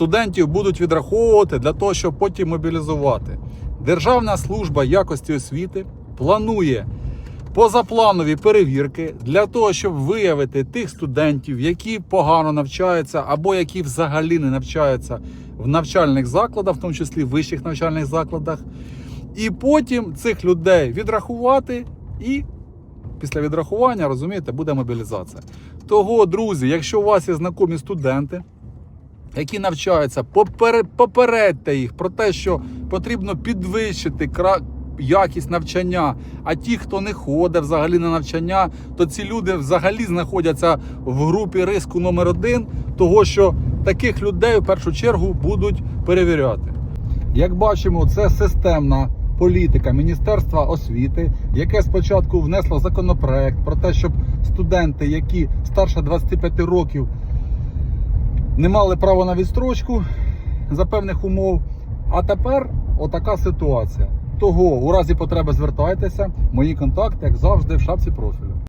студентів будуть відраховувати для того, щоб потім мобілізувати. Державна служба якості освіти планує позапланові перевірки для того, щоб виявити тих студентів, які погано навчаються або які взагалі не навчаються в навчальних закладах, в тому числі в вищих навчальних закладах, і потім цих людей відрахувати і після відрахування, розумієте, буде мобілізація. Того, друзі, якщо у вас є знайомі студенти, які навчаються, попер- попередьте їх про те, що потрібно підвищити якість навчання. А ті, хто не ходить взагалі на навчання, то ці люди взагалі знаходяться в групі риску номер один, того що таких людей в першу чергу будуть перевіряти. Як бачимо, це системна політика Міністерства освіти, яке спочатку внесло законопроект про те, щоб студенти, які старше 25 років, не мали права на відстрочку за певних умов. А тепер отака ситуація. Того у разі потреби звертайтеся. Мої контакти, як завжди, в шапці профілю.